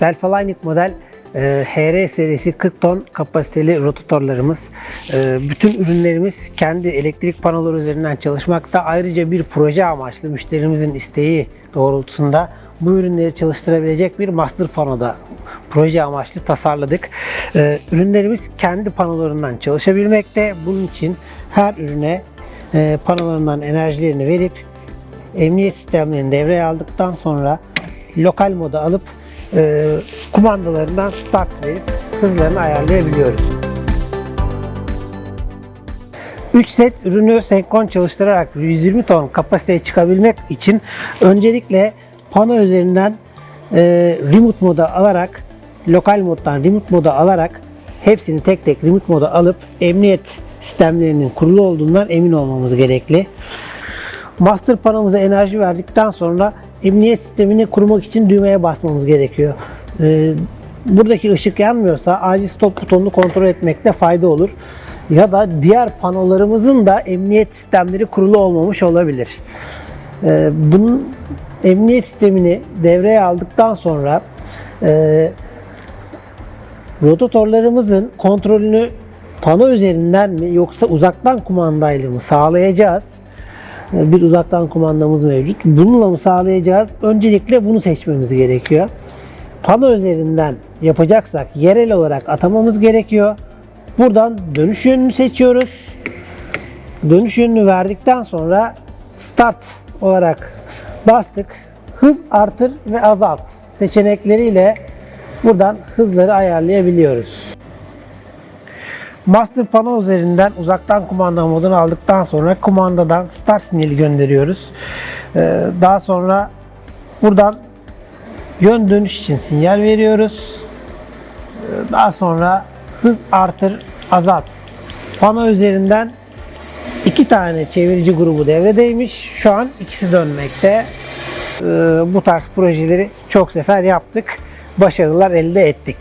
Self-Aligning model e, HR serisi 40 ton kapasiteli rotatorlarımız. E, bütün ürünlerimiz kendi elektrik panoları üzerinden çalışmakta. Ayrıca bir proje amaçlı müşterimizin isteği doğrultusunda bu ürünleri çalıştırabilecek bir master panoda proje amaçlı tasarladık. E, ürünlerimiz kendi panolarından çalışabilmekte. Bunun için her ürüne e, panolarından enerjilerini verip emniyet sistemlerini devreye aldıktan sonra lokal moda alıp e, kumandalarından start hızlarını ayarlayabiliyoruz. 3 set ürünü senkron çalıştırarak 120 ton kapasiteye çıkabilmek için öncelikle pano üzerinden e, remote moda alarak lokal moddan remote moda alarak hepsini tek tek remote moda alıp emniyet sistemlerinin kurulu olduğundan emin olmamız gerekli. Master panomuza enerji verdikten sonra emniyet sistemini kurmak için düğmeye basmamız gerekiyor. Ee, buradaki ışık yanmıyorsa acil stop butonunu kontrol etmekte fayda olur. Ya da diğer panolarımızın da emniyet sistemleri kurulu olmamış olabilir. Ee, bunun emniyet sistemini devreye aldıktan sonra e, rotatorlarımızın kontrolünü pano üzerinden mi yoksa uzaktan kumandayla mı sağlayacağız? Bir uzaktan kumandamız mevcut. Bununla mı sağlayacağız? Öncelikle bunu seçmemiz gerekiyor. Pano üzerinden yapacaksak yerel olarak atamamız gerekiyor. Buradan dönüş yönünü seçiyoruz. Dönüş yönünü verdikten sonra start olarak bastık. Hız artır ve azalt seçenekleriyle buradan hızları ayarlayabiliyoruz. Master pano üzerinden uzaktan kumanda modunu aldıktan sonra kumandadan start sinyali gönderiyoruz. Ee, Daha sonra buradan yön dönüş için sinyal veriyoruz. Ee, Daha sonra hız artır azalt. Pano üzerinden iki tane çevirici grubu devredeymiş. Şu an ikisi dönmekte. Ee, Bu tarz projeleri çok sefer yaptık. Başarılar elde ettik.